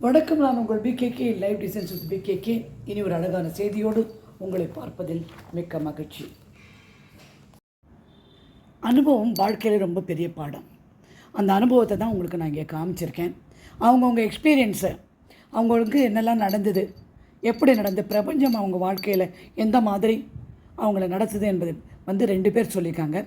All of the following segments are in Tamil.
வணக்கம் நான் உங்கள் PKK live designs with PKK இனி ஒரு அழகான செய்தியோடு உங்களை பார்ப்பதில் மிக்க மகிழ்ச்சி. அனுபவம் வாழ்க்கையில் ரொம்ப பெரிய பாடம். அந்த அனுபவத்தை தான் உங்களுக்கு நான் இங்கே காமிச்சிருக்கேன். அவங்கவுங்க எக்ஸ்பீரியன்ஸை அவங்களுக்கு என்னெல்லாம் நடந்தது எப்படி நடந்து பிரபஞ்சம் அவங்க வாழ்க்கையில் எந்த மாதிரி அவங்கள நடத்துது என்பது வந்து ரெண்டு பேர் சொல்லியிருக்காங்க.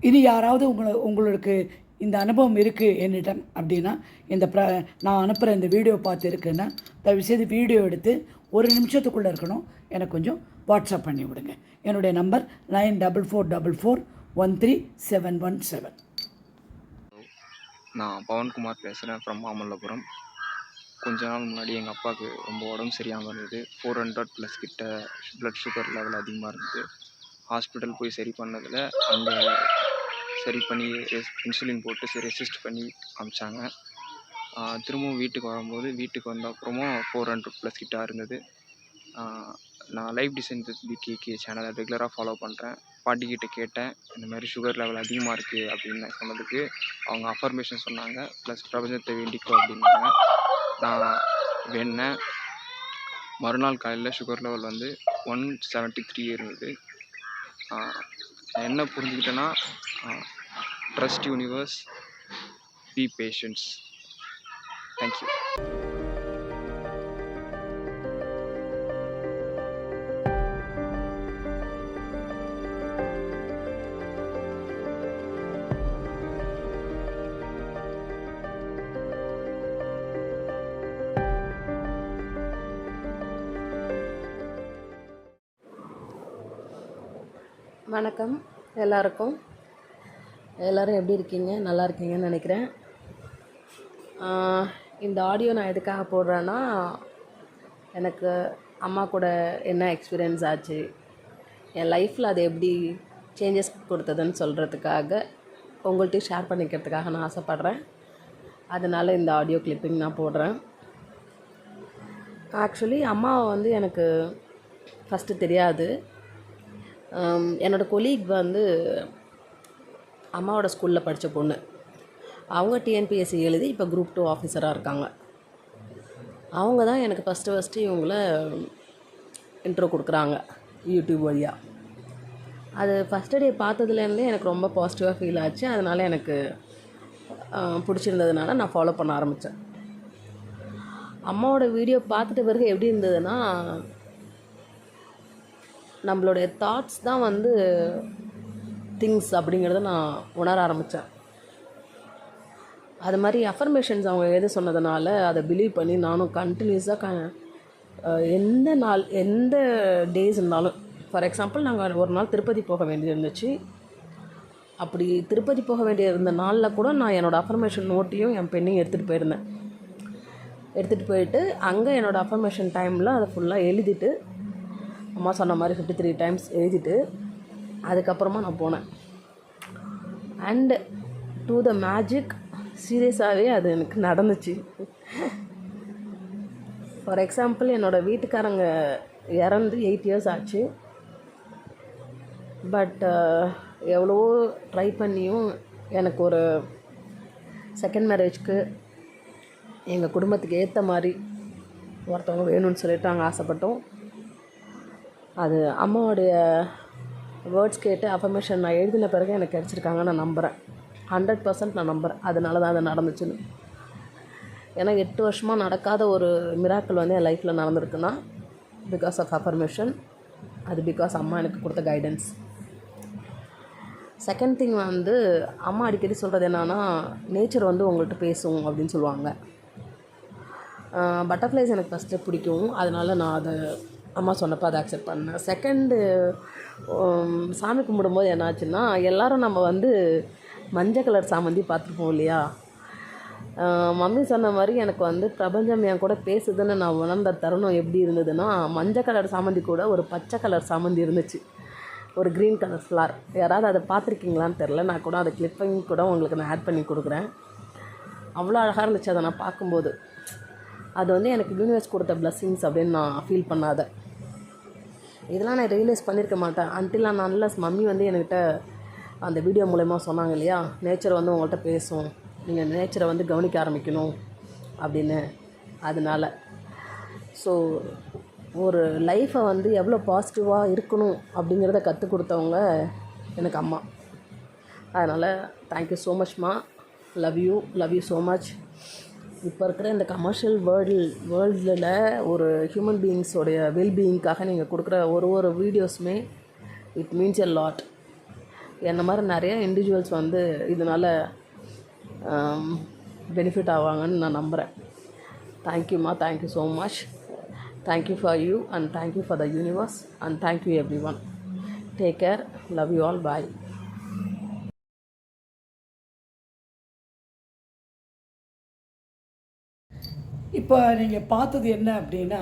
இனி யாராவது உங்களை உங்களுக்கு இந்த அனுபவம் இருக்குது என்னிடம் அப்படின்னா இந்த ப்ர நான் அனுப்புகிற இந்த வீடியோ பார்த்து இருக்குன்னா தயவுசெய்து வீடியோ எடுத்து ஒரு நிமிஷத்துக்குள்ளே இருக்கணும். எனக்கு கொஞ்சம் வாட்ஸ்அப் பண்ணி விடுங்க. என்னுடைய number nine double four double four one three seven one seven. நான் பவன்குமார் பேசுகிறேன் ஃப்ரம் மாமல்லபுரம். கொஞ்ச நாள் முன்னாடி எங்கள் அப்பாவுக்கு ரொம்ப உடம்பு சரியாமல் இருந்தது. ஃபோர் ஹண்ட்ரட் ப்ளஸ் கிட்ட ப்ளட் சுகர் லெவல் அதிகமாக இருந்தது. ஹாஸ்பிட்டல் போய் சரி பண்ணதில் அங்கே சரி பண்ணி இன்சுலின் போட்டு சரி ரெசிஸ்ட் பண்ணி அமிச்சாங்க திரும்பவும் வீட்டுக்கு வரும்போது வீட்டுக்கு வந்த அப்புறமும் ஃபோர் ஹண்ட்ரட் ப்ளஸ் கிட்ட இருந்தது. நான் லைவ் டிசைன் பிகேகே சேனலை ரெகுலராக ஃபாலோ பண்ணுறேன் பாட்டிக்கிட்ட கேட்டேன் இந்த மாதிரி சுகர் லெவல் அதிகமாக இருக்குது அப்படின்னு சொன்னதுக்கு அவங்க அஃபர்மேஷன் சொன்னாங்க. ப்ளஸ் பிரபஞ்சத்தை வேண்டிக்கோ அப்படின்னாங்க. நான் வேணேன் மறுநாள் காலையில் சுகர் லெவல் வந்து ஒன் செவன்ட்டி த்ரீ இருந்தது நான் என்ன புரிஞ்சுக்கிட்டேன்னா trust universe be patience thank you வணக்கம். எல்லாருக்கும் எல்லோரும் எப்படி இருக்கீங்க? நல்லா இருக்கீங்கன்னு நினைக்கிறேன். இந்த ஆடியோ நான் எதுக்காக போடுறேன்னா எனக்கு அம்மா கூட என்ன எக்ஸ்பீரியன்ஸ் ஆச்சு என் லைஃப்பில் அது எப்படி சேஞ்சஸ் கொடுத்ததுன்னு சொல்கிறதுக்காக உங்கள்கிட்ட ஷேர் பண்ணிக்கிறதுக்காக நான் ஆசைப்பட்றேன். அதனால் இந்த ஆடியோ கிளிப்பிங் நான் போடுறேன். ஆக்சுவலி அம்மாவை வந்து எனக்கு ஃபஸ்ட்டு தெரியாது. என்னோடய கொலீக் வந்து அம்மாவோட ஸ்கூலில் படித்த பொண்ணு. அவங்க டிஎன்பிஎஸ்சி எழுதி இப்போ குரூப் டூ ஆஃபீஸராக இருக்காங்க. அவங்க தான் எனக்கு ஃபஸ்ட்டு ஃபஸ்ட்டு இவங்கள இன்ட்ரோ கொடுக்குறாங்க யூடியூப் வழியாக அது ஃபஸ்ட்டு டே பார்த்ததுலேருந்தே எனக்கு ரொம்ப பாசிட்டிவாக ஃபீல் ஆச்சு. அதனால் எனக்கு பிடிச்சிருந்ததுனால நான் ஃபாலோ பண்ண ஆரம்பித்தேன் அம்மாவோட வீடியோ பார்த்துட்ட பிறகு எப்படி இருந்ததுன்னா நம்மளுடைய தாட்ஸ் தான் வந்து திங்ஸ் அப்படிங்கிறத நான் உணர ஆரம்பித்தேன் அது மாதிரி அஃபர்மேஷன்ஸ் அவங்க எது சொன்னதுனால அதை பிலீவ் பண்ணி நானும் கண்டினியூஸாக க எந்த நாள் எந்த டேஸ் இருந்தாலும் ஃபார் எக்ஸாம்பிள் நாங்கள் ஒரு நாள் திருப்பதி போக வேண்டியது இருந்துச்சு. அப்படி திருப்பதி போக வேண்டிய இருந்த நாளில் கூட நான் என்னோடய அஃபர்மேஷன் நோட்டையும் என் பெண்ணையும் எடுத்துகிட்டு போயிருந்தேன். எடுத்துகிட்டு போயிட்டு அங்கே என்னோடய அஃபர்மேஷன் டைமில் அதை ஃபுல்லாக எழுதிட்டு அம்மா சொன்ன மாதிரி ஃபிஃப்டி த்ரீ டைம்ஸ் எழுதிட்டு அதுக்கப்புறமா நான் போனேன். அண்டு டு த மேஜிக் சீரியஸாகவே அது எனக்கு நடந்துச்சு. ஃபார் எக்ஸாம்பிள் என்னோடய வீட்டுக்காரங்க இறந்து எயிட் இயர்ஸ் ஆச்சு. பட் uh, எவ்வளவோ ட்ரை பண்ணியும் எனக்கு ஒரு செகண்ட் மேரேஜ்க்கு எங்கள் குடும்பத்துக்கு ஏற்ற மாதிரி ஒருத்தவங்க வேணும்னு சொல்லிட்டு நாங்கள் ஆசைப்பட்டோம். அது அம்மாவுடைய வேர்ட்ஸ் கேட்டு அஃபர்மேஷன் நான் எழுதின பிறகு எனக்கு கிடச்சிருக்காங்க நான் நம்புகிறேன் ஹண்ட்ரட் பர்சன்ட் நான் நம்புகிறேன் அதனால தான் அது நடந்துச்சுன்னு. ஏன்னா எட்டு வருஷமாக நடக்காத ஒரு மிராக்கள் வந்து என் லைஃப்பில் நடந்திருக்குன்னா பிகாஸ் ஆஃப் அஃபர்மேஷன் அது பிகாஸ் அம்மா எனக்கு கொடுத்த கைடன்ஸ் செகண்ட் திங் வந்து அம்மா அடிக்கடி சொல்கிறது என்னென்னா நேச்சர் வந்து உங்கள்கிட்ட பேசும் அப்படின்னு சொல்லுவாங்க. பட்டர்ஃப்ளைஸ் எனக்கு ஃபஸ்ட்டு பிடிக்கும். அதனால் நான் அதை அம்மா சொன்னப்போ அதை அக்செப்ட் பண்ணேன். செகண்டு சாமி கும்பிடும்போது என்னாச்சுன்னா எல்லோரும் நம்ம வந்து மஞ்சள் கலர் சாமந்தி பார்த்துருப்போம் இல்லையா? மம்மி சொன்ன மாதிரி எனக்கு வந்து பிரபஞ்சம் என் கூட பேசுதுன்னு நான் உணர்ந்த தருணம் எப்படி இருந்ததுன்னா மஞ்சள் கலர் சாமந்தி கூட ஒரு பச்சை கலர் சாமந்தி இருந்துச்சு. ஒரு க்ரீன் கலர் ஃப்ளார் யாராவது அதை பார்த்துருக்கீங்களான்னு தெரில நான் கூட அதை கிளிப்பிங் கூட உங்களுக்கு நான் ஆட் பண்ணி கொடுக்குறேன். அவ்வளோ அழகாக இருந்துச்சு அதை நான் பார்க்கும்போது. அது வந்து எனக்கு யூனிவர்ஸ் கொடுத்த பிளஸ்ஸிங்ஸ் அப்படின்னு நான் ஃபீல் பண்ணாத. இதெல்லாம் நான் ரியலைஸ் பண்ணியிருக்க மாட்டேன். அன்டில் நான் நல்ல மம்மி வந்து என்கிட்ட அந்த வீடியோ மூலயமா சொன்னாங்க இல்லையா? நேச்சர் வந்து உங்கள்கிட்ட பேசும். நீங்கள் நேச்சரை வந்து கவனிக்க ஆரம்பிக்கணும் அப்படின்னு. அதனால். ஸோ ஒரு லைஃப்பை வந்து எவ்வளோ பாசிட்டிவாக இருக்கணும் அப்படிங்கிறத கற்றுக் கொடுத்தவங்க எனக்கு அம்மா. அதனால் thank you so மச்மா love you love you so much இப்போ இருக்கிற இந்த கமர்ஷியல் வேர்ல்டு வேர்ல்டில் ஒரு ஹியூமன் பீயிங்ஸோடைய வெல்பீயிங்க்காக நீங்கள் கொடுக்குற ஒரு ஒரு வீடியோஸுமே இட் மீன்ஸ் எ லாட் என்ன மாதிரி நிறைய இண்டிவிஜுவல்ஸ் வந்து இதனால் பெனிஃபிட் ஆவாங்கன்னு நான் நம்புகிறேன் தேங்க்யூம்மா thank you so much thank you for you and thank you for the universe and thank you everyone take care love you all bye இப்போ நீங்கள் பார்த்தது என்ன அப்படின்னா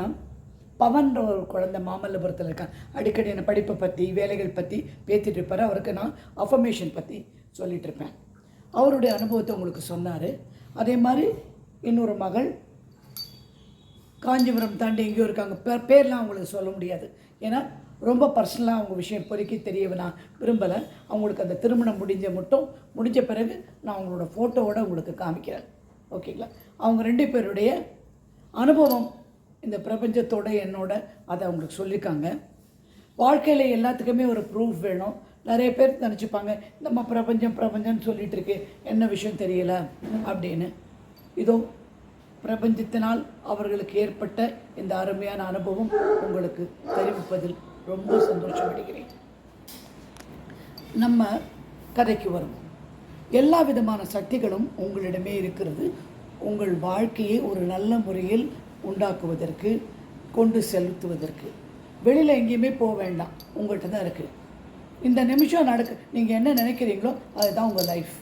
பவன்ற ஒரு குழந்தை மாமல்லபுரத்தில் இருக்கான் அடிக்கடி என்ன படிப்பை பற்றி வேலைகள் பற்றி பேசிகிட்டு இருப்பார். அவருக்கு நான் அஃபர்மேஷன் பற்றி சொல்லிட்டு இருப்பேன். அவருடைய அனுபவத்தை உங்களுக்கு சொன்னார். அதே மாதிரி இன்னொரு மகள் காஞ்சிபுரம் தாண்டி எங்கேயோ இருக்காங்க. பேர் பேர்லாம் அவங்களுக்கு சொல்ல முடியாது. ஏன்னா ரொம்ப பர்சனலாக அவங்க விஷயம் பொறுக்கி தெரிய நான் விரும்பலை. அவங்களுக்கு அந்த திருமணம் முடிஞ்ச மட்டும் முடிஞ்ச பிறகு நான் அவங்களோட ஃபோட்டோவோட உங்களுக்கு காமிக்கிறேன். ஓகேங்களா அவங்க ரெண்டு பேருடைய அனுபவம் இந்த பிரபஞ்சத்தோட என்னோட அதை அவங்களுக்கு சொல்லியிருக்காங்க. வாழ்க்கையில் எல்லாத்துக்குமே ஒரு ப்ரூஃப் வேணும். நிறைய பேர் நினச்சிப்பாங்க நம்ம பிரபஞ்சம் பிரபஞ்சம்னு சொல்லிட்டு இருக்கு. என்ன விஷயம் தெரியல அப்படின்னு. இதோ பிரபஞ்சத்தினால் அவர்களுக்கு ஏற்பட்ட இந்த அருமையான அனுபவம் உங்களுக்கு தெரிவிப்பதில் ரொம்ப சந்தோஷப்படுகிறேன். நம்ம கதைக்கு வருவோம். எல்லா விதமான சக்திகளும் உங்களிடமே இருக்கிறது. உங்கள் வாழ்க்கையை ஒரு நல்ல முறையில் உண்டாக்குவதற்கு கொண்டு செலுத்துவதற்கு. வெளியில் எங்கேயுமே போக வேண்டாம். உங்கள்கிட்ட தான் இருக்குது இந்த நிமிஷம் நடக்க நீங்கள் என்ன நினைக்கிறீங்களோ அதுதான் உங்கள் லைஃப்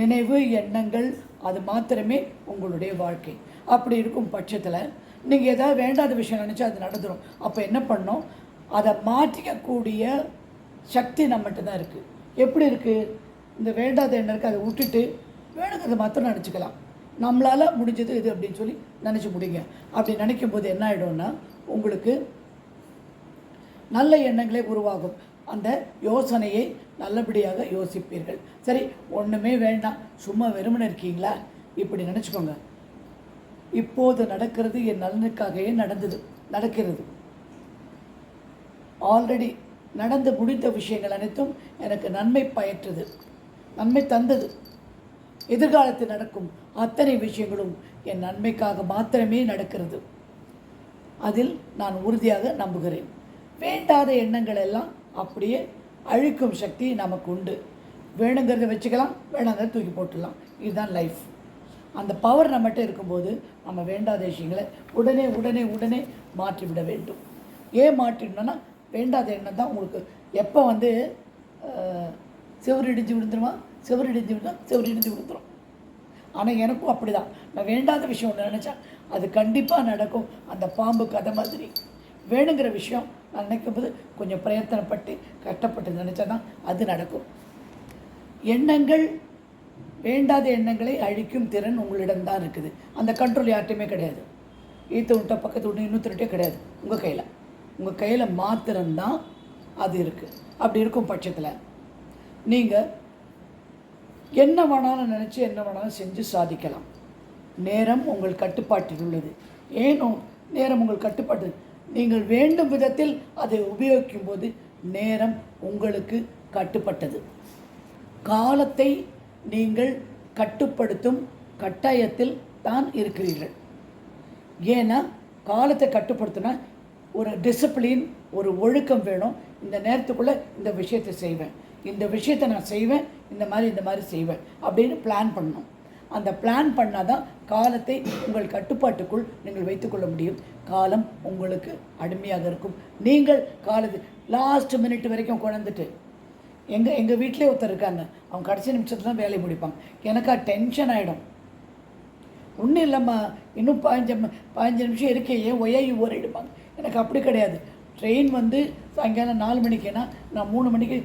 நினைவு எண்ணங்கள் அது மாத்திரமே உங்களுடைய வாழ்க்கை. அப்படி இருக்கும் பட்சத்தில் நீங்கள் ஏதாவது வேண்டாத விஷயம் நினச்சா அது நடந்துடும் அப்போ என்ன பண்ணோம்? அதை மாற்றிக்கக்கூடிய சக்தி நம்மகிட்ட தான் இருக்குது எப்படி இருக்குது இந்த வேண்டாத எண்ணம் இருக்குது அதை விட்டுட்டு வேணுங்கிறத மாத்திரம் நினச்சிக்கலாம். நம்மளால் முடிஞ்சது இது அப்படின்னு சொல்லி நினச்சி முடிங்க. அப்படி நினைக்கும் போது என்ன ஆகிடும்னா உங்களுக்கு நல்ல எண்ணங்களே உருவாகும். அந்த யோசனையை நல்லபடியாக யோசிப்பீர்கள். சரி ஒன்றுமே வேண்டாம். சும்மா வெறுமனு இருக்கீங்களா? இப்படி நினச்சிக்கோங்க. இப்போது நடக்கிறது என் நலனுக்காகவே நடந்தது நடக்கிறது. ஆல்ரெடி நடந்து முடிந்த விஷயங்கள் அனைத்தும் எனக்கு நன்மை பயற்றது நன்மை தந்தது. எதிர்காலத்தில் நடக்கும் அத்தனை விஷயங்களும் என் நன்மைக்காக மாத்திரமே நடக்கிறது. அதில் நான் உறுதியாக நம்புகிறேன். வேண்டாத எண்ணங்கள் எல்லாம் அப்படியே அழிக்கும் சக்தி நமக்கு உண்டு. வேணுங்கிறத வச்சுக்கலாம் வேணாங்கிறத தூக்கி போட்டுடலாம். இதுதான் லைஃப் அந்த பவர் நம்மகிட்ட இருக்கும்போது நம்ம வேண்டாத விஷயங்களை உடனே உடனே உடனே மாற்றிவிட வேண்டும். ஏன் மாற்றிடணும்னா வேண்டாத எண்ணம் தான் உங்களுக்கு எப்போ வந்து அஹ், இடிஞ்சு விழுந்துருமா? செவுரு இடிஞ்சு விழுந்தா செவுரு ஆனால் எனக்கும் அப்படிதான். நான் வேண்டாத விஷயம் ஒன்று நினச்சா அது கண்டிப்பாக நடக்கும். அந்த பாம்பு கதை மாதிரி. வேணுங்கிற விஷயம் நான் நினைக்கும் போது கொஞ்சம் பிரயத்தனப்பட்டு கஷ்டப்பட்டு நினச்சா தான் அது நடக்கும். எண்ணங்கள் வேண்டாத எண்ணங்களை அழிக்கும் திறன் உங்களிடம்தான் இருக்குது. அந்த கண்ட்ரோல் யார்கிட்டையுமே கிடையாது. ஈத்து விட்ட பக்கத்து விட்டு இன்னொருத்தருட்டே கிடையாது. உங்கள் கையில். உங்கள் கையில் மாத்திரம்தான் அது இருக்குது அப்படி இருக்கும் பட்சத்தில் நீங்கள் என்ன வேணாலும் நினச்சி என்ன வேணாலும் செஞ்சு சாதிக்கலாம். நேரம் உங்கள் கட்டுப்பாட்டில் உள்ளது. ஏனோ நேரம் உங்கள் கட்டுப்பாட்டு நீங்கள் வேண்டும் விதத்தில் அதை உபயோகிக்கும் போது நேரம் உங்களுக்கு கட்டுப்பட்டது. காலத்தை நீங்கள் கட்டுப்படுத்தும் கட்டாயத்தில் தான் இருக்கிறீர்கள். ஏன்னா காலத்தை கட்டுப்படுத்தினா ஒரு டிசிப்ளின் ஒரு ஒழுக்கம் வேணும். இந்த நேரத்துக்குள்ளே இந்த விஷயத்தை செய்வேன். இந்த விஷயத்தை நான் செய்வேன். இந்த மாதிரி இந்த மாதிரி செய்வேன் அப்படின்னு பிளான் பண்ணணும். அந்த பிளான் பண்ணால் தான் காலத்தை உங்கள் கட்டுப்பாட்டுக்குள் நீங்கள் வைத்துக்கொள்ள முடியும். காலம் உங்களுக்கு அடிமையாக இருக்கும். நீங்கள் காலத்து லாஸ்ட் மினிட் வரைக்கும் குழந்துட்டு எங்கள் எங்கள் வீட்டிலே ஒருத்தர் இருக்காங்க. அவங்க கடைசி நிமிஷத்துல தான் வேலையை முடிப்பாங்க. எனக்கா டென்ஷன் ஆகிடும் ஒன்றும் இல்லைம்மா இன்னும் பதினஞ்சு பதினஞ்சு நிமிஷம் இருக்கே ஏன் ஒய்யாயி ஓரிடுப்பாங்க எனக்கு அப்படி கிடையாது. ட்ரெயின் வந்து சாயங்காலம் நாலு மணிக்குன்னா நான் மூணு மணிக்கு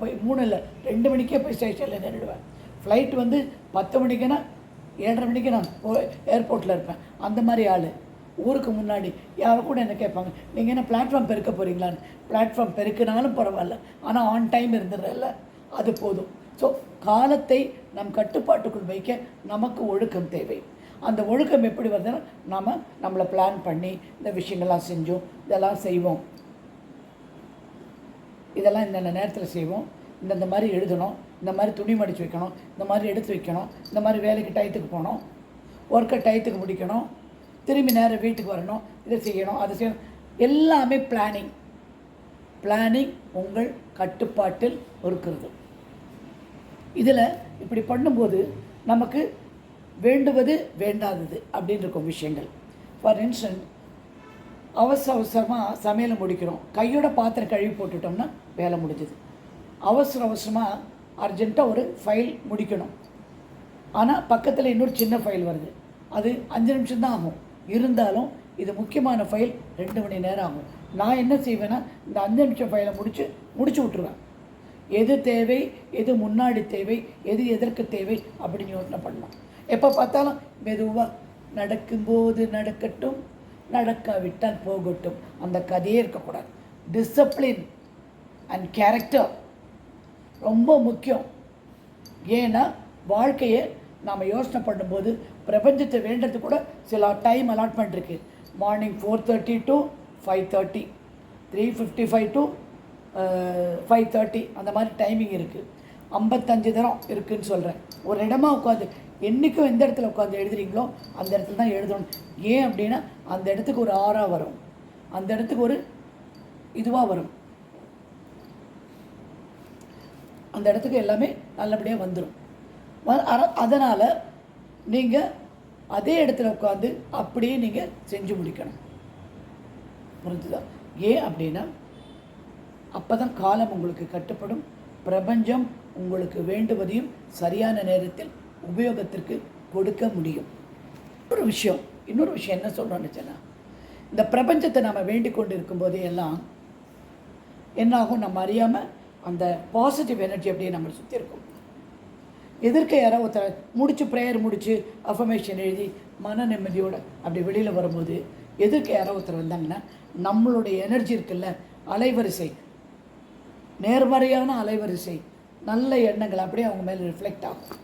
போய் மூணு இல்லை ரெண்டு மணிக்கே போய் ஸ்டேஷனில் நின்றுடுவேன். ஃப்ளைட் வந்து பத்து மணிக்குன்னா ஏழரை மணிக்கு நான் போய் ஏர்போர்ட்டில் இருப்பேன். அந்த மாதிரி ஆள். ஊருக்கு முன்னாடி யாரும் கூட என்ன கேட்பாங்க நீங்கள் என்ன பிளாட்ஃபார்ம் பெருக்க போகிறீங்களான்னு பிளாட்ஃபார்ம் பெருக்கினாலும் பரவாயில்ல ஆனால் ஆன் டைம் இருந்துடுறல்ல அது போதும். ஸோ காலத்தை நம் கட்டுப்பாட்டுக்குள் வைக்க நமக்கு ஒழுக்கம் தேவை. அந்த ஒழுக்கம் எப்படி வருதுன்னா நாம் நம்மளை பிளான் பண்ணி இந்த விஷயங்கள்லாம் செஞ்சோம் இதெல்லாம் செய்வோம். இதெல்லாம் இந்தந்த நேரத்தில் செய்வோம். இந்தந்த மாதிரி எழுதணும் இந்த மாதிரி துணி மடித்து வைக்கணும் இந்த மாதிரி எடுத்து வைக்கணும் இந்த மாதிரி வேலைக்கு டயத்துக்கு போகணும் ஒர்க்கை டயத்துக்கு முடிக்கணும் திரும்பி நேரம் வீட்டுக்கு வரணும் இதை செய்யணும் அதை செய்யணும். எல்லாமே பிளானிங் பிளானிங் உங்கள் கட்டுப்பாட்டில் இருக்கிறது. இதில் இப்படி பண்ணும்போது நமக்கு வேண்டுவது வேண்டாதது அப்படின்னு இருக்கும் விஷயங்கள். ஃபார் இன்ஸ்டன்ட் அவசர அவசரமாக சமையலை முடிக்கிறோம். கையோட பாத்திரம் கழுவி போட்டுட்டோம்னா வேலை முடிஞ்சுது. அவசர அவசரமாக அர்ஜென்ட்டாக ஒரு ஃபைல் முடிக்கணும். ஆனால் பக்கத்தில் இன்னொரு சின்ன ஃபைல் வருது. அது அஞ்சு நிமிஷம் தான் ஆகும். இருந்தாலும் இது முக்கியமான ஃபைல் ரெண்டு மணி நேரம் ஆகும். நான் என்ன செய்வேன்னா இந்த அஞ்சு நிமிஷம் ஃபைலை முடித்து முடிச்சு விட்ருவேன் எது தேவை எது முன்னாடி தேவை எது எதற்கு தேவை அப்படின்னு யோசனை பண்ணலாம். எப்போ பார்த்தாலும் மெதுவாக நடக்கும்போது நடக்கட்டும் நடக்காவிட்டால் போகட்டும். அந்த கதையே இருக்கக்கூடாது. டிசிப்ளின் அண்ட் கேரக்டர் ரொம்ப முக்கியம். ஏன்னா வாழ்க்கையை நாம் யோசனை பண்ணும்போது பிரபஞ்சத்தை வேண்டது கூட சில டைம் அலாட்மெண்ட் இருக்குது morning four thirty to five thirty three fifty five to five thirty அந்த மாதிரி டைமிங் இருக்குது ஐம்பத்தஞ்சு தரம் இருக்குதுன்னு சொல்கிறேன் ஒரு இடமா உட்காந்து என்றைக்கும் எந்த இடத்துல உட்காந்து எழுதுறீங்களோ அந்த இடத்துல தான் எழுதணும். ஏன் அப்படின்னா அந்த இடத்துக்கு ஒரு ஆறாக வரும். அந்த இடத்துக்கு ஒரு இதுவாக வரும். அந்த இடத்துக்கு எல்லாமே நல்லபடியாக வந்துடும் அதனால் நீங்கள் அதே இடத்துல உட்காந்து அப்படியே நீங்கள் செஞ்சு முடிக்கணும். புரிஞ்சுதா? ஏன் அப்படின்னா அப்போ தான் காலம் உங்களுக்கு கட்டுப்படும். பிரபஞ்சம் உங்களுக்கு வேண்டுவதையும் சரியான நேரத்தில் உபயோகத்திற்கு கொடுக்க முடியும். ஒரு விஷயம் இன்னொரு விஷயம் என்ன சொல்கிறோன்னு சொன்னால் இந்த பிரபஞ்சத்தை நம்ம வேண்டிக் கொண்டு இருக்கும்போதே எல்லாம் என்னாகும்? நம்ம அறியாமல் அந்த பாசிட்டிவ் எனர்ஜி அப்படியே நம்மளை சுற்றி இருக்கும். எதிர்க்க யாரோ ஒருத்தர் முடிச்சு ப்ரேயர் முடித்து அஃபர்மேஷன் எழுதி மன நிம்மதியோடு அப்படி வெளியில் வரும்போது எதிர்க்க யாரோ ஒருத்தர் வந்தாங்கன்னா நம்மளுடைய எனர்ஜி இருக்குல்ல அலைவரிசை நேர்மறையான அலைவரிசை நல்ல எண்ணங்கள் அப்படியே அவங்க மேலே ரிஃப்ளெக்ட் ஆகும்.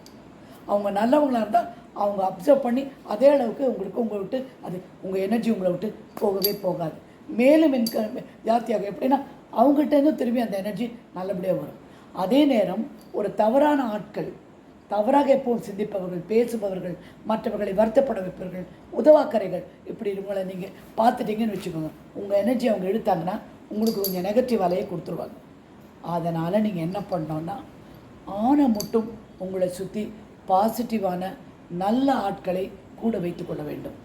அவங்க நல்லவங்களாக இருந்தால் அவங்க அப்சர்வ் பண்ணி அதே அளவுக்கு உங்களுக்கு உங்களை விட்டு அது உங்கள் எனர்ஜி உங்களை விட்டு போகவே போகாது. மேலும் இன்க ஜாஸ்தியாகும் எப்படின்னா அவங்ககிட்டேருந்து திரும்பி அந்த எனர்ஜி நல்லபடியாக வரும். அதே நேரம் ஒரு தவறான ஆட்கள் தவறாக எப்பவும் சிந்திப்பவர்கள் பேசுபவர்கள் மற்றவர்களை வருத்தப்பட வைப்பவர்கள் உதவாக்கரைகள் இப்படி இவங்களை நீங்கள் பார்த்துட்டீங்கன்னு வச்சுக்கோங்க. உங்கள் எனர்ஜி அவங்க எடுத்தாங்கன்னா உங்களுக்கு கொஞ்சம் நெகட்டிவ் அலையை கொடுத்துருவாங்க. அதனால் நீங்கள் என்ன பண்ணோன்னா ஆணை மட்டும் உங்களை சுற்றி பாசிட்டிவான நல்ல ஆட்களை கூட வைத்துக்கொள்ள வேண்டும்.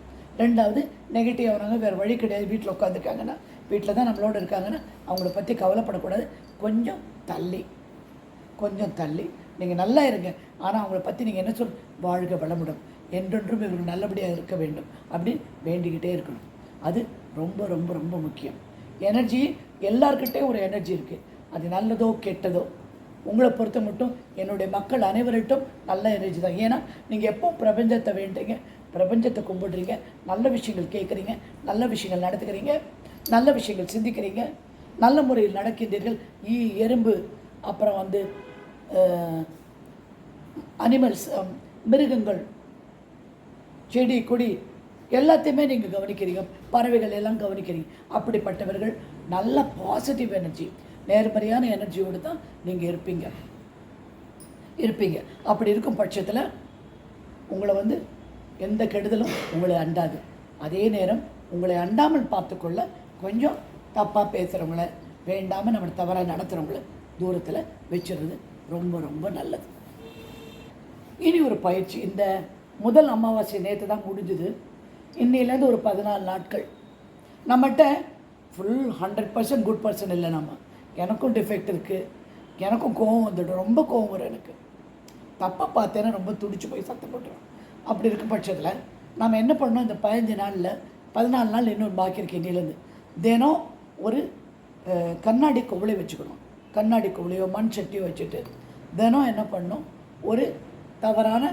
ரெண்டாவது நெகட்டிவ் ஆனவங்க வேறு வழி கிடையாது. வீட்டில் உட்காந்துருக்காங்கன்னா வீட்டில் தான் நம்மளோட இருக்காங்கன்னா அவங்கள பற்றி கவலைப்படக்கூடாது. கொஞ்சம் தள்ளி. கொஞ்சம் தள்ளி. நீங்கள் நல்லா இருங்க. ஆனால் அவங்கள பற்றி நீங்கள் என்ன சொல் வாழ்க வளமுடன். என்றென்றும் இவர்கள் நல்லபடியாக இருக்க வேண்டும். அப்படின்னு வேண்டிக்கிட்டே இருக்கணும். அது ரொம்ப ரொம்ப ரொம்ப முக்கியம். எனர்ஜி எல்லார்கிட்டேயும் ஒரு எனர்ஜி இருக்குது அது நல்லதோ கெட்டதோ உங்களை பொறுத்த மட்டும் என்னுடைய மக்கள் அனைவர்கிட்டும் நல்ல எனர்ஜி தான். ஏன்னா நீங்கள் எப்போ பிரபஞ்சத்தை வேண்டுங்க பிரபஞ்சத்தை கும்பிடுறீங்க நல்ல விஷயங்கள் கேட்குறீங்க நல்ல விஷயங்கள் நடத்துக்கிறீங்க நல்ல விஷயங்கள் சிந்திக்கிறீங்க நல்ல முறையில் நடக்கின்றீர்கள் ஈ எறும்பு அப்புறம் வந்து அனிமல்ஸ் மிருகங்கள் செடி கொடி எல்லாத்தையுமே நீங்கள் கவனிக்கிறீங்க. பறவைகள் எல்லாம் கவனிக்கிறீங்க. அப்படிப்பட்டவர்கள் நல்ல பாசிட்டிவ் எனர்ஜி நேர்மறையான எனர்ஜியோடு தான் நீங்கள் இருப்பீங்க. இருப்பீங்க. அப்படி இருக்கும் பட்சத்தில் உங்களை வந்து எந்த கெடுதலும் உங்களை அண்டாது. அதே நேரம் உங்களை அண்டாமல் பார்த்துக்கொள்ள கொஞ்சம் தப்பாக பேசுகிறவங்கள வேண்டாமல் நம்ம தவறாக நடத்துகிறவங்கள தூரத்தில் வச்சுருது ரொம்ப ரொம்ப நல்லது. இனி ஒரு பயிற்சி. இந்த முதல் அமாவாசை நேற்று தான் முடிஞ்சுது. இன்னிலேருந்து ஒரு பதினாலு நாட்கள். நம்மகிட்ட full hundred percent good person இல்லை நம்ம. எனக்கும் டிஃபெக்ட் இருக்குது எனக்கும் கோவம் வந்துடும். ரொம்ப கோவம் வரும் எனக்கு. தப்பாக பார்த்தேன்னா ரொம்ப துடிச்சு போய் சத்தம் போட்டுருவேன் அப்படி இருக்க பட்சத்தில் நம்ம என்ன பண்ணோம் இந்த பதினஞ்சு நாளில் பதினாலு நாள் இன்னொரு பாக்கி இருக்கு இன்னிலேருந்து தினம் ஒரு கண்ணாடி குவளை வச்சுக்கணும். கண்ணாடி குவளையோ மண் சட்டியோ வச்சுட்டு தினம் என்ன பண்ணணும்? ஒரு தவறான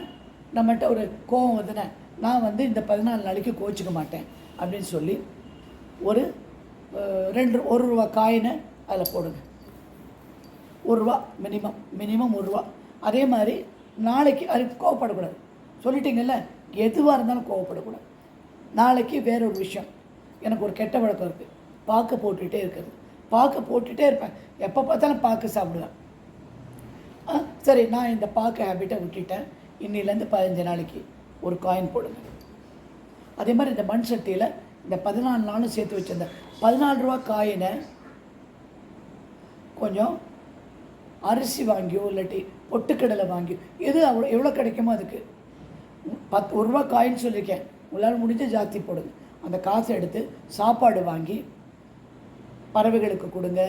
நம்மகிட்ட ஒரு கோவம் வந்துன நான் வந்து இந்த பதினாலு நாளைக்கு கோச்சிக்க மாட்டேன் அப்படின்னு சொல்லி ஒரு ரெண்டு ஒரு ரூபா காயினை அதில் போடுங்க. ஒரு ரூபா மினிமம் மினிமம் ஒரு ரூபா. அதே மாதிரி நாளைக்கு அது கோவப்படக்கூடாது. சொல்லிட்டீங்கல்ல? எதுவாக இருந்தாலும் கோவப்படக்கூடாது. நாளைக்கு வேற ஒரு விஷயம். எனக்கு ஒரு கெட்ட வழக்கம் இருக்குது பார்க்க போட்டுகிட்டே இருக்கிறது. பார்க்க போட்டுகிட்டே இருப்பேன். எப்போ பார்த்தாலும் பாக்கு சாப்பிடுவேன். ஆ, சரி நான் இந்த பாக்கு ஹேபிட்டை விட்டுட்டேன். இன்னிலேருந்து பதினஞ்சு நாளைக்கு ஒரு காயின் போடுங்க. அதே மாதிரி இந்த மண் சட்டியில் இந்த பதினாலு நாளும் சேர்த்து வச்சிருந்தேன் பதினாலு ரூபா காயினை கொஞ்சம் அரிசி வாங்கியோ இல்லாட்டி பொட்டுக்கடலை வாங்கியோ எது அவ்வளோ எவ்வளோ கிடைக்குமோ அதுக்கு. பத்து ஒரு ரூபா காயின்னு சொல்லியிருக்கேன். உங்களால் முடிஞ்ச ஜாஸ்தி போடுங்க. அந்த காசை எடுத்து சாப்பாடு வாங்கி பறவைகளுக்கு கொடுங்க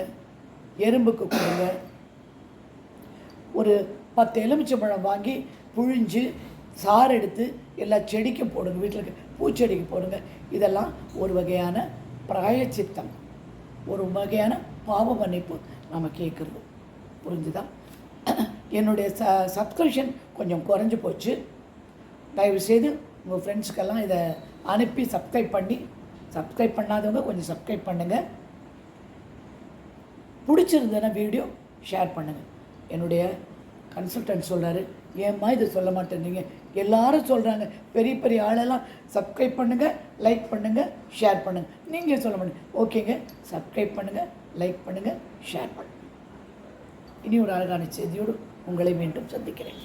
எறும்புக்கு கொடுங்க. ஒரு பத்து எலுமிச்சம்பழம் வாங்கி புழிஞ்சு சாறு எடுத்து எல்லா செடிக்கும் போடுங்க. வீட்டில் இருக்க பூச்செடிக்கு போடுங்க. இதெல்லாம் ஒரு வகையான பிராயச்சித்தம். ஒரு வகையான பாவ மன்னிப்பு. நம்ம கேட்குறது புரிஞ்சுதா? என்னுடைய ச சப்ஸ்கிரிப்ஷன் கொஞ்சம் குறைஞ்சி போச்சு. தயவுசெய்து உங்கள் ஃப்ரெண்ட்ஸ்க்கெல்லாம் இதை அனுப்பி சப்ஸ்கிரைப் பண்ணி சப்ஸ்கிரைப் பண்ணாதவங்க கொஞ்சம் சப்ஸ்கிரைப் பண்ணுங்கள் பிடிச்சிருந்ததுன்னா வீடியோ ஷேர் பண்ணுங்கள் என்னுடைய கன்சல்டன்ட் சொல்கிறாரு ஏம்மா இதை சொல்ல மாட்டேன்றீங்க? எல்லாரும் சொல்கிறாங்க பெரிய பெரிய ஆளெல்லாம் சப்ஸ்கிரைப் பண்ணுங்கள் லைக் பண்ணுங்கள் ஷேர் பண்ணுங்கள் நீங்கள் சொல்ல மாட்டேங்க. ஓகேங்க சப்ஸ்கிரைப் பண்ணுங்கள் லைக் பண்ணுங்கள் ஷேர் பண்ணுங்கள் இனி ஒரு அழகான செய்தியோடு உங்களை மீண்டும் சந்திக்கிறேன்.